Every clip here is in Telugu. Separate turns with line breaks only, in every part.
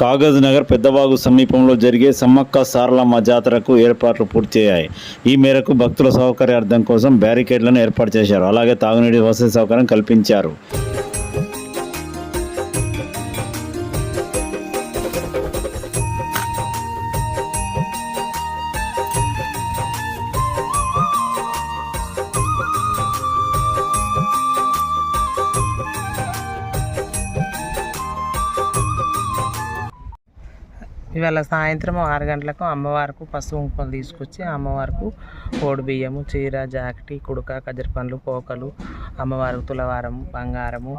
కాగజ్ నగర్ పెద్దవాగు సమీపంలో జరిగే సమ్మక్క సారలమ్మ జాతరకు ఏర్పాట్లు పూర్తయ్యాయి. ఈ మేరకు భక్తుల సౌకర్యార్థం కోసం బ్యారికేడ్లను ఏర్పాటు చేశారు. అలాగే తాగునీటి వసతి సౌకర్యం కల్పించారు.
ఇవాళ సాయంత్రం ఆరు గంటలకు అమ్మవారికి పసుపు కుంకుమలు తీసుకొచ్చి అమ్మవారికి ఓడి బియ్యము చీర జాకెట్ కుడుక కజరి పండ్లు పోకలు అమ్మవారికి తులవారం బంగారము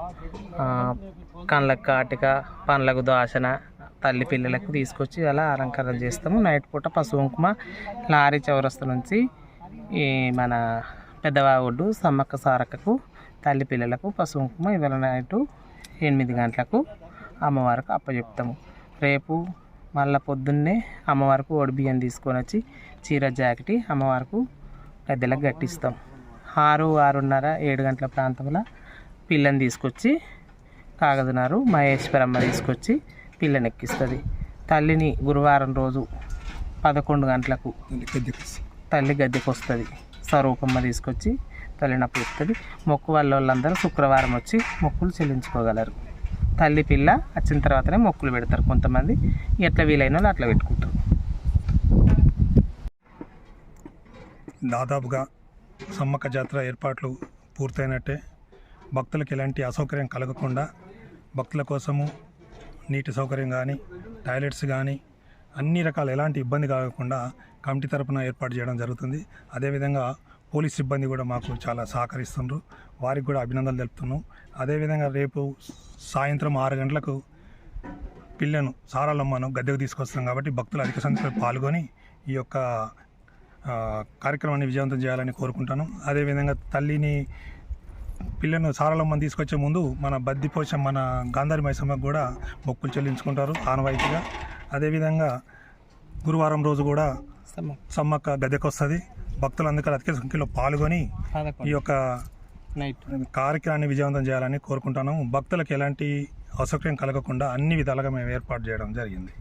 కళ్ళకు కాటిక పండ్లకు దోశన తల్లి పిల్లలకు తీసుకొచ్చి అలా అలంకరణ చేస్తాము. నైట్ పూట పసుపు కుంకుమ లారీ చౌరస్తా నుంచి ఈ మన పెద్దవాగుడ్డు సమ్మక్క సారక్కకు తల్లి పిల్లలకు పసుపు కుంకుమ ఇవాళ నైటు ఎనిమిది గంటలకు అమ్మవారికి అప్పచెప్తాము. రేపు మళ్ళీ పొద్దున్నే అమ్మవారికి ఒడి బియ్యం తీసుకొని వచ్చి చీర జాకెట్ అమ్మవారికి గద్దెలకు కట్టిస్తాం. ఆరు ఆరున్నర ఏడు గంటల ప్రాంతంలో పిల్లని తీసుకొచ్చి కాగదనారు మహేశ్వరమ్మ తీసుకొచ్చి పిల్లని ఎక్కిస్తుంది తల్లిని గురువారం రోజు పదకొండు గంటలకు తల్లి గద్దెకి వస్తుంది స్వరూపమ్మ తీసుకొచ్చి తల్లిని అప్పచెప్తుంది. మొక్కు వాళ్ళ వాళ్ళందరూ శుక్రవారం వచ్చి మొక్కులు చెల్లించుకోగలరు. తల్లి పిల్ల వచ్చిన తర్వాతనే మొక్కులు పెడతారు కొంతమంది. ఎట్లా వీలైన వాళ్ళు అట్లా పెట్టుకుంటారు.
దాదాపుగా సమ్మక్క జాతర ఏర్పాట్లు పూర్తయినట్టే భక్తులకు ఎలాంటి అసౌకర్యం కలగకుండా భక్తుల కోసము నీటి సౌకర్యం కానీ టాయిలెట్స్ కానీ అన్ని రకాల ఎలాంటి ఇబ్బంది కలగకుండా కమిటీ తరపున ఏర్పాటు చేయడం జరుగుతుంది. అదేవిధంగా పోలీస్ సిబ్బంది కూడా మాకు చాలా సహకరిస్తున్నారు వారికి కూడా అభినందనలు తెలుపుతున్నాం. అదేవిధంగా రేపు సాయంత్రం ఆరు గంటలకు పిల్లను సారాలమ్మను గద్దెకు తీసుకొస్తాం కాబట్టి భక్తులు అధిక సంఖ్యలో పాల్గొని ఈ యొక్క కార్యక్రమాన్ని విజయవంతం చేయాలని కోరుకుంటాను అదేవిధంగా తల్లిని పిల్లను సారలమ్మని తీసుకొచ్చే ముందు మన బద్దిపోచం మన గాంధారి మైసమ్మకు కూడా మొక్కులు చెల్లించుకుంటారు ఆనవాయితీగా. అదేవిధంగా గురువారం రోజు కూడా
సమ్మ
సమ్మక్క గద్దెకు వస్తుంది భక్తులందరూ అధిక సంఖ్యలో పాల్గొని ఈ యొక్క
నైట్.
కార్యక్రమాన్ని విజయవంతం చేయాలని కోరుకుంటాను. భక్తులకు ఎలాంటి అసౌకర్యం కలగకుండా అన్ని విధాలుగా మేము ఏర్పాటు చేయడం జరిగింది.